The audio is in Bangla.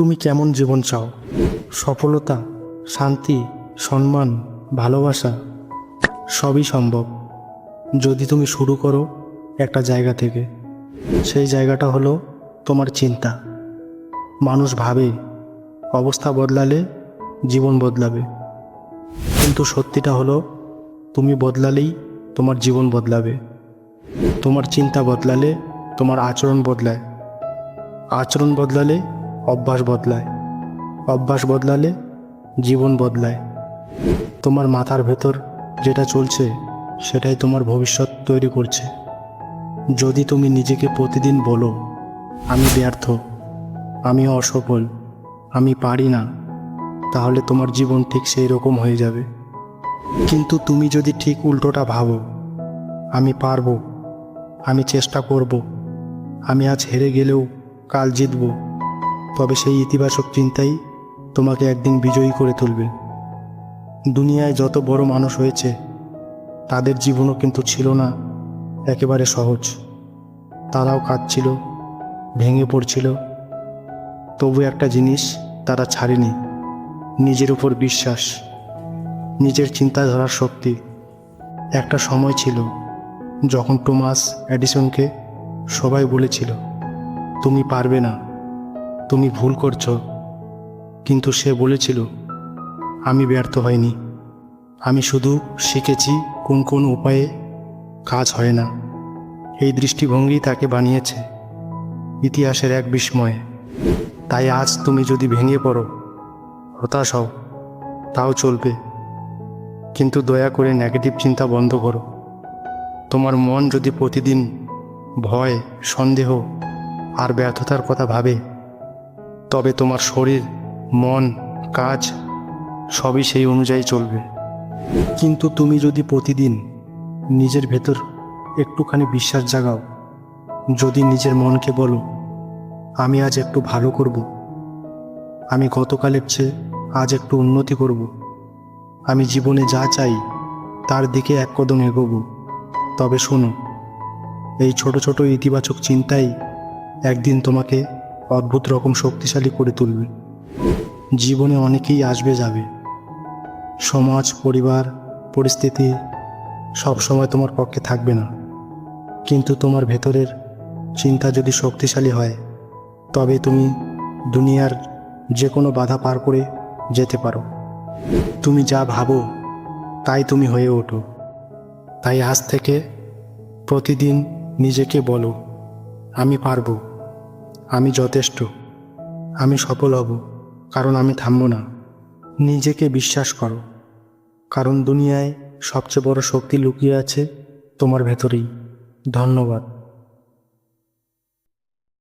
তুমি কেমন জীবন চাও? সফলতা, শান্তি, সম্মান, ভালোবাসা, সবই সম্ভব। যদি তুমি শুরু করো একটা জায়গা থেকে, সেই জায়গাটা হলো তোমার চিন্তা। মানুষ ভাবে, অবস্থা বদলালে জীবন বদলাবে। কিন্তু সত্যিটা হলো, তুমি বদলালেই তোমার জীবন বদলাবে। তোমার চিন্তা বদলালে তোমার আচরণ বদলায়। আচরণ বদলালে অভ্যাস বদলায়। অভ্যাস বদলালে জীবন বদলায়। তোমার মাথার ভেতর যেটা চলছে, সেটাই তোমার ভবিষ্যৎ তৈরি করছে। যদি তুমি নিজেকে প্রতিদিন বলো, আমি ব্যর্থ, আমি অসফল, আমি পারি না, তাহলে তোমার জীবন ঠিক সেই রকম হয়ে যাবে। কিন্তু তুমি যদি ঠিক উল্টোটা ভাবো, আমি পারব, আমি চেষ্টা করব, আমি আজ হেরে গেলেও কাল জিতব তবে সেই ইতিবাচক চিন্তাই তোমাকে একদিন বিজয়ী করে তুলবে। দুনিয়ায় যত বড় মানুষ হয়েছে, তাদের জীবনও কিন্তু ছিল না, একেবারে সহজ। তারাও কাঁদছিল, ভেঙে পড়ছিল। তবু একটা জিনিস তারা ছাড়েনি, নিজের উপর বিশ্বাস, নিজের চিন্তাধারার শক্তি। একটা সময় ছিল যখন টমাস এডিসনকে সবাই বলেছিল, তুমি পারবে না। তুমি ভুল করছ। কিন্তু সে বলেছিল, আমি ব্যর্থ হয়নি আমি শুধু শিখেছি কোন কোন উপায়ে কাজ হয় না। এই দৃষ্টিভঙ্গি তাকে বানিয়েছে ইতিহাসের এক বিস্ময়ে। তাই আজ তুমি যদি ভেঙে পড়ো, হতাশ হও, তাও চলবে। কিন্তু দয়া করে নেগেটিভ চিন্তা বন্ধ করো। তোমার মন যদি প্রতিদিন ভয়, সন্দেহ আর ব্যর্থতার কথা ভাবে তবে তোমার শরীর, মন, কাজ সবই সেই অনুযায়ী চলবে। কিন্তু তুমি যদি প্রতিদিন নিজের ভেতর একটুখানি বিশ্বাস জাগাও, যদি নিজের মনকে বলো, আমি আজ একটু ভালো করব, আমি গতকালের চেয়ে আজ একটু উন্নতি করব, আমি জীবনে যা চাই তার দিকে এক কদম এগোবো। তবে শোনো, এই ছোট ছোট ইতিবাচক চিন্তাই একদিন তোমাকে অদ্ভুত রকম শক্তিশালী করে তুলবে। জীবনে অনেকেই আসবে যাবে। সমাজ, পরিবার, পরিস্থিতি সব সময় তোমার পক্ষে থাকবে না। কিন্তু তোমার ভেতরের চিন্তা যদি শক্তিশালী হয়, তবে তুমি দুনিয়ার যে কোনো বাধা পার করে যেতে পারো। তুমি যা ভাবো, তাই তুমি হয়ে ওঠো। তাই আজ থেকে প্রতিদিন নিজেকে বলো, আমি পারব। আমি যথেষ্ট। আমি সফল হব, কারণ আমি থামব না। নিজেকে বিশ্বাস করো। কারণ দুনিয়ায় সবচেয়ে বড় শক্তি লুকিয়ে আছে তোমার ভেতরেই। ধন্যবাদ।